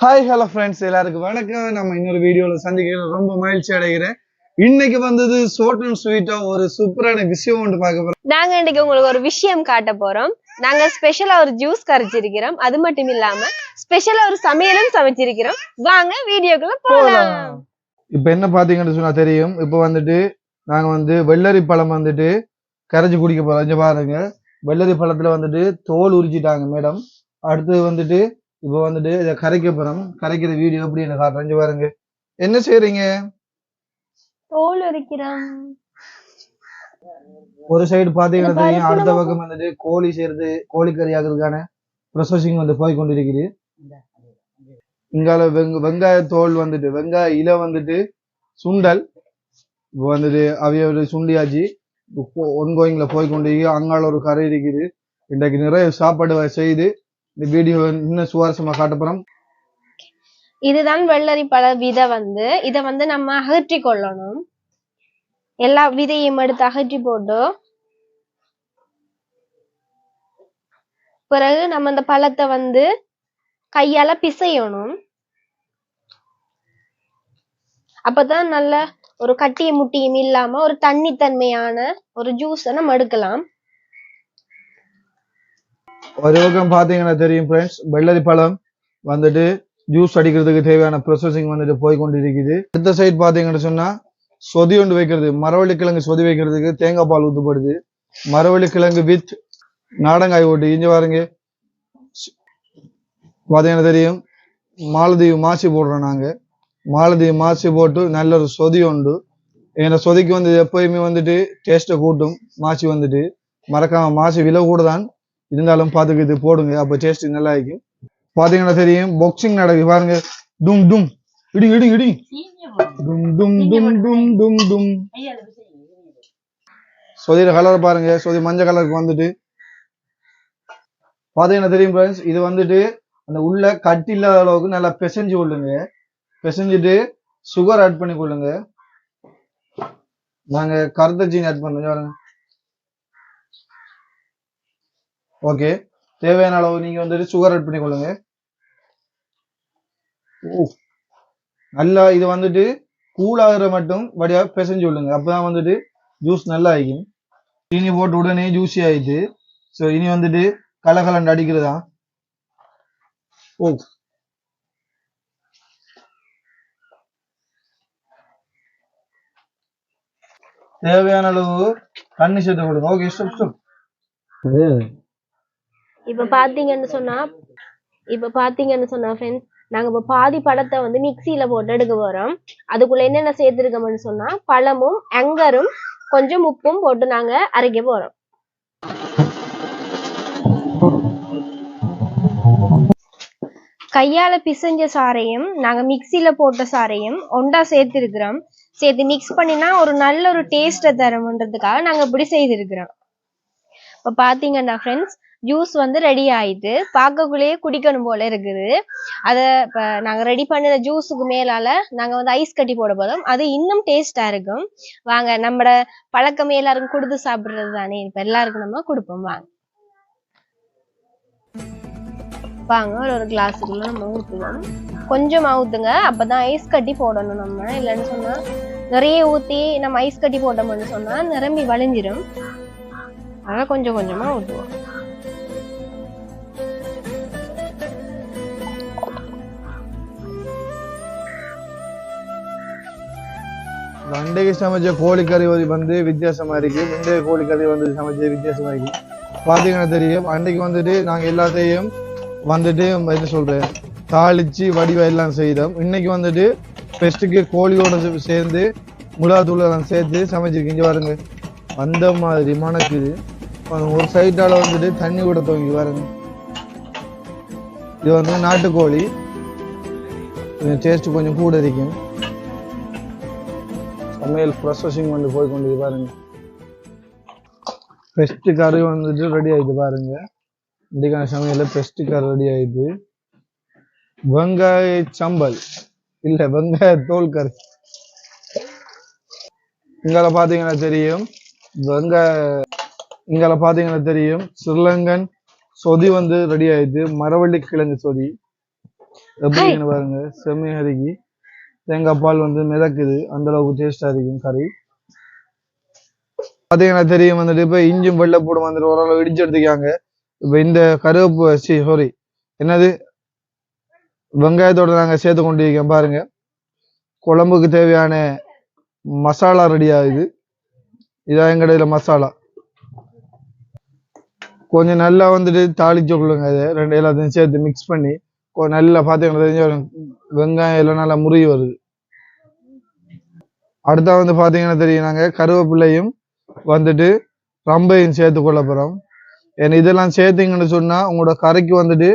Hi hello friends எல்லாருக்கும் வணக்கம். நம்ம இன்னொரு வீடியோல சந்திக்கிறோம் ரொம்ப மகிழ்ச்சி அடைகிறேன். இன்னைக்கு வந்தது ஷோர்ட் அண்ட் ஸ்வீட்டா ஒரு சூப்பரான விஷயம் ஒன்று பார்க்க போறோம். நாங்க இன்னைக்கு உங்களுக்கு ஒரு விஷயம் காட்ட போறோம். நாங்க ஸ்பெஷலா ஒரு ஜூஸ் கரைச்சிருக்கிறோம். அது மட்டும் இல்லாம ஸ்பெஷலா ஒரு சமையலும் சமைச்சிருக்கிறோம். வாங்க வீடியோக்குள்ள போலாம். இப்போ என்ன பாத்தீங்கன்னு சொன்னா தெரியும். இப்போ வந்துட்டு நாங்க வந்து வெள்ளரி பழம் வந்துட்டு கரைச்சி குடிக்க போறோம். இங்க பாருங்க. வெள்ளரி பழத்துல வந்துட்டு தோல் உரிச்சிட்டாங்க மேடம் அடுத்து வந்துட்டு இப்போ வந்துட்டு இதை கரைக்க போறோம். கரைக்கிற வீடியோ எப்படி என்ன காட்டுறேன் பாருங்க. என்ன செய்றீங்க? தோல் உரிக்கிறோம். ஒரு சைடு பாத்தீங்கன்னா தெரியும். அடுத்த பக்கம் வந்துட்டு கோழி செய்யறது கோழிக்கறி ஆகுறதுக்கான ப்ரொசஸிங் வந்து போய் கொண்டிருக்குது. இங்கால வெங்க வெங்காய தோல் வந்துட்டு வெங்காய இலை வந்துட்டு சுண்டல். இப்போ வந்துட்டு அவைய சுண்டியாச்சு. ஒன்கோயிங்ல போய் கொண்டிருக்கு அங்கால ஒரு கரை இருக்குது. இன்றைக்கு நிறைய சாப்பாடு செய்து இந்த வீடியோ இன்னும் சுவாரஸ்யமா காட்ட போறோம். இதுதான் வெள்ளரி பழ விதை வந்து. இத வந்து நம்ம அகற்றி கொள்ளணும். எல்லா விதையும் எடுத்து அகற்றி போட்டு பிறகு நம்ம இந்த பழத்தை வந்து கையால பிசையணும். அப்பதான் நல்ல ஒரு கட்டிய முட்டியும் இல்லாம ஒரு தண்ணித்தன்மையான ஒரு ஜூஸை நம்ம எடுக்கலாம். ஒரு பக்கம் பாத்தீங்கன்னா தெரியும் ஃப்ரெண்ட்ஸ் வெள்ளரி பழம் வந்துட்டு ஜூஸ் அடிக்கிறதுக்கு தேவையான ப்ரொசஸிங் வந்துட்டு போய் கொண்டிருக்குது அடுத்த சைடு பார்த்தீங்கன்னு சொன்னால் சொதி ஒன்று வைக்கிறது மரவள்ளி கிழங்கு சொதி வைக்கிறதுக்கு தேங்காய் பால் ஊற்றப்படுது மரவள்ளி கிழங்கு வித் நாடங்காய் ஓட்டு இஞ்சி பாருங்க. பார்த்தீங்கன்னா தெரியும் மாலதீவு மாசி போடுறோம் நாங்கள் மாலதீவு மாசி போட்டு நல்ல ஒரு சொதி உண்டு. ஏன்னா சொதிக்கு வந்து எப்பயுமே வந்துட்டு டேஸ்ட்டை கூட்டும் மாசி வந்துட்டு. மறக்காம மாசி விலை கூட தான் இருந்தாலும் பார்த்துக்கு இது போடுங்க அப்போ டேஸ்ட் நல்லா இருக்கும். பாத்தீங்கன்னா தெரியும் பாக்ஸிங் நடக்குது பாருங்க. டும் டும். இடி இடி இடி. டும் டும் டும் டும் டும் டும். சொதியில கலர் பாருங்க. சொதி மஞ்சள் கலருக்கு வந்துட்டு. பாத்தீங்கன்னா தெரியும் ஃப்ரெண்ட்ஸ் இது வந்துட்டு அந்த உள்ள கட்டி இல்லாத அளவுக்கு நல்லா பிசைஞ்சு கொள்ளுங்க. பிசைஞ்சிட்டு சுகர் ஆட் பண்ணி கொள்ளுங்க. நாங்க கருத்த ஜீன் ஆட் பண்ணுங்க பாருங்க. ஓகே. தேவையான அளவு நீங்க வந்துட்டு சுகர் ஆட் பண்ணிக்கொள்ளுங்க. ஓ. நல்லா இது வந்துட்டு கூலாகிற மட்டும் வடியா பிசைஞ்சு விடுங்க. அப்பதான் வந்துட்டு ஜூஸ் நல்லா ஆயிக்கும் சீனி போட்டு உடனே ஜூஸி ஆயிடுது ஸோ இனி வந்துட்டு கலகலண்டு அடிக்கிறதா? ஓ. தேவையான அளவு தண்ணி சேர்த்து கொடுங்க. ஓகே ஸ்டாப் ஸ்டாப் இப்ப பாத்தீங்கன்னு சொன்னா இப்ப பாத்தீங்கன்னு சொன்னா ஃப்ரெண்ட்ஸ் நாங்க இப்ப பாதி பழத்தை வந்து மிக்சியில போட்டு எடுக்க போறோம். அதுக்குள்ள என்னென்ன சேர்த்திருக்கோம்னு சொன்னா பழமும் அங்கரும் கொஞ்சம் உப்பும் போட்டு நாங்க அரைக்க போறோம். கையால பிசைஞ்ச சாறையும் நாங்க மிக்சியில போட்ட சாறையும் ஒண்டா சேர்த்திருக்கிறோம். சேர்த்து மிக்ஸ் பண்ணினா ஒரு நல்ல ஒரு டேஸ்ட்டை தரும்ன்றதுக்காக நாங்க இப்படி செய்திருக்கிறோம். இப்போ பாத்தீங்கன்னா ஃப்ரெண்ட்ஸ் ஜூஸ் வந்து ரெடி ஆயிட்டு பார்க்கக்குள்ளேயே குடிக்கணும் போல இருக்குது. அதை இப்போ நாங்கள் ரெடி பண்ணின ஜூஸுக்கு மேலால நாங்கள் வந்து ஐஸ் கட்டி போட போதும் அது இன்னும் டேஸ்டா இருக்கும். வாங்க நம்மட பழக்கம் எல்லாருக்கும் கொடுத்து சாப்பிடுறது தானே? இப்போ எல்லாருக்கும் நம்ம கொடுப்போம். வாங்க. வாங்க ஒரு ஒரு கிளாஸுக்குள்ள நம்ம ஊற்றுவோம் கொஞ்சமா ஊற்றுங்க அப்பதான் ஐஸ் கட்டி போடணும் நம்ம. இல்லைன்னு சொன்னா நிறைய ஊத்தி நம்ம ஐஸ் கட்டி போட்டோம்னு சொன்னா நிரம்பி வழிஞ்சிரும். அதனால கொஞ்சம் கொஞ்சமா ஊற்றுவோம் அண்டைக்கு சமைச்ச கோழிக்கறி வந்து வித்தியாசமா இருக்கு முந்தைய கோழிக்கறி வந்து சமைச்ச வித்தியாசமா இருக்கு பாத்தீங்கன்னா தெரியும் அன்றைக்கு வந்துட்டு நாங்க எல்லாத்தையும் வந்துட்டு என்ன சொல்றேன் தாளிச்சு வடிவெல்லாம் செய்தோம் இன்னைக்கு வந்துட்டு பெஸ்ட்டுக்கு கோழியோட சேர்ந்து முலாத்தூள் எல்லாம் சேர்த்து சமைச்சிருக்கு இங்க பாருங்க அந்த மாதிரி மணக்குது ஒரு சைட்டால வந்துட்டு தண்ணி கூட தொங்கி பாருங்க. இது வந்து நாட்டுக்கோழி. டேஸ்ட் கொஞ்சம் கூட இருக்கும். சமையல் ப்ராசஸிங் வந்து போய் கொண்டு பாருங்க. பெஸ்ட் கறி வந்துட்டு ரெடி ஆயிட்டு பாருங்க. இன்றைக்கான சமையல பெஸ்ட் கறி ரெடி ஆயிட்டு. வெங்காய சம்பல். இல்ல வெங்காய தோல் கறி. இங்கால பாத்தீங்கன்னா தெரியும். வெங்காய இங்கால பாத்தீங்கன்னா தெரியும். ஸ்ரீலங்கன் சொதி வந்து ரெடி ஆயிடுது மரவள்ளி கிழங்கு சொதி. எப்படி இருக்குன்னு பாருங்க. செம்மையா இருக்கு தேங்காய் பால் வந்து மிதக்குது. அந்த அளவுக்கு டேஸ்டா இருக்கும் கறி. பாத்தீங்கன்னா தெரியும் வந்துட்டு இப்ப இஞ்சும் வெள்ளைப்பூடும் வந்துட்டு ஓரளவு இடிச்சு எடுத்துக்காங்க இப்ப இந்த கருவேப்பு சாரி என்னது? வெங்காயத்தோட நாங்க சேர்த்து கொண்டு இருக்கோம் பாருங்க. குழம்புக்கு தேவையான மசாலா ரெடி ஆகுது. இதான் எங்க இதுல மசாலா. கொஞ்சம் நல்லா வந்துட்டு தாளிச்சு கொள்ளுங்க அதை. ரெண்டு எல்லாத்தையும் சேர்த்து மிக்ஸ் பண்ணி கொ- நல்லா பார்த்தீங்கன்னா தெரிஞ்ச வெங்காயம் எல்லாம் நல்லா முருகி வருது. அடுத்தா வந்து பார்த்தீங்கன்னா தெரியும் நாங்கள் கருவேப்பிலையும் வந்துட்டு ரம்பையும் சேர்த்து கொள்ள போகிறோம் ஏன்னா இதெல்லாம் சேர்த்தீங்கன்னு சொன்னால் உங்களோட கறிக்கு வந்துட்டு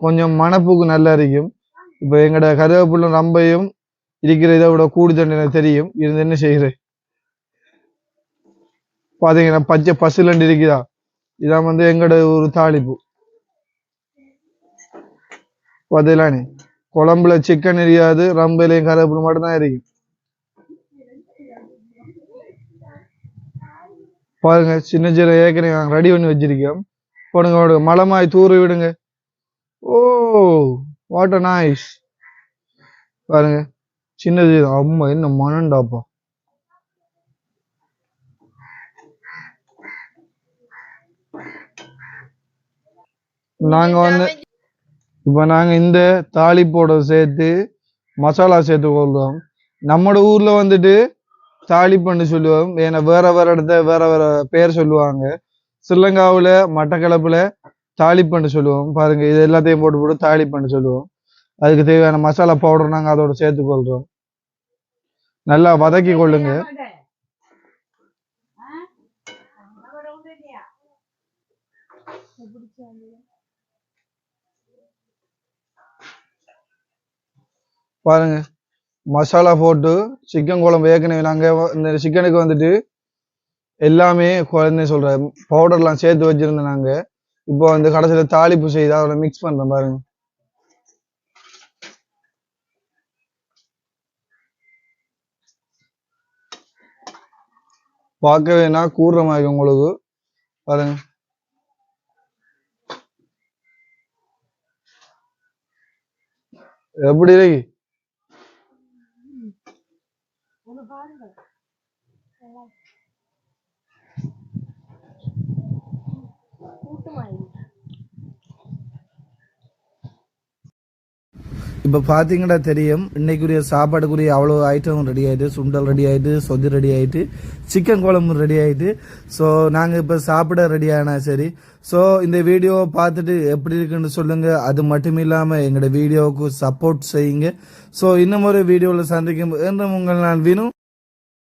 கொஞ்சம் மணப்புக்கு நல்லா இருக்கும். இப்போ எங்களோட கருவேப்பிலை ரம்பையும் இருக்கிற இதை விட கூடுதல் எனக்கு தெரியும். இருந்து என்ன செய்கிறேன் பார்த்தீங்கன்னா பச்சை பசுலண்டு இருக்குதா? இதான் வந்து எங்களோட ஒரு தாளிப்பு பார்த்தீங்களானே குழம்புல சிக்கன் எரியாது ரம்பையிலையும் கருவேப்பிலும் மட்டும்தான் இருக்கும் பாருங்க சின்ன சின்ன ஏற்கனவே ரெடி பண்ணி வச்சிருக்கோம் போடுங்க போடுங்க மலமாய் தூர விடுங்க ஓ வாட்டர் நாய்ஸ் பாருங்க சின்னது அம்மா என்ன மனண்டாப்பா நாங்க வந்து இப்ப நாங்க இந்த தாளிப்போட சேர்த்து மசாலா சேர்த்து கொள்றோம். நம்மளோட ஊர்ல வந்துட்டு தாளிப்புன்னு சொல்லுவோம். ஏன்னா வேற வேற இடத்த வேற வேற பேர் சொல்லுவாங்க. ஸ்ரீலங்காவுல மட்டக்களப்புல தாளிப்புன்னு சொல்லுவோம். பாருங்க இது எல்லாத்தையும் போட்டு போட்டு தாளிப்புன்னு சொல்லுவோம். அதுக்கு தேவையான மசாலா பவுடர் நாங்க அதோட சேர்த்து கொள்றோம். நல்லா வதக்கி கொள்ளுங்க. பாருங்க. மசாலா போட்டு சிக்கன் குழம்பு ஏற்கனவே நாங்க இந்த சிக்கனுக்கு வந்துட்டு எல்லாமே குழந்தை சொல்ற பவுடர்லாம் சேர்த்து வச்சிருந்தோம் நாங்க. இப்போ வந்து கடைசியில தாளிப்பு செய்து அதோட மிக்ஸ் பண்றோம் பாருங்க. பார்க்க வேணா கூடுற மாதிரி உங்களுக்கு? பாருங்க. எப்படி இருக்கு? Não, vai, velho. இப்போ பார்த்தீங்கன்னா தெரியும் இன்னைக்குரிய சாப்பாடுக்குரிய அவ்வளோ ஐட்டம் ரெடி ஆயிட்டு சுண்டல் ரெடி ஆயிட்டு சொதி ரெடி ஆயிட்டு சிக்கன் குழம்பு ரெடி ஆகிட்டு ஸோ நாங்கள் இப்போ சாப்பிட ரெடி ஆனா சரி. ஸோ இந்த வீடியோவை பார்த்துட்டு எப்படி இருக்குன்னு சொல்லுங்கள் அது மட்டும் இல்லாமல் எங்களோட வீடியோவுக்கு சப்போர்ட் செய்யுங்க. ஸோ இன்னும் ஒரு வீடியோவில் சந்திக்கும் என்று உங்கள் நான் வினும்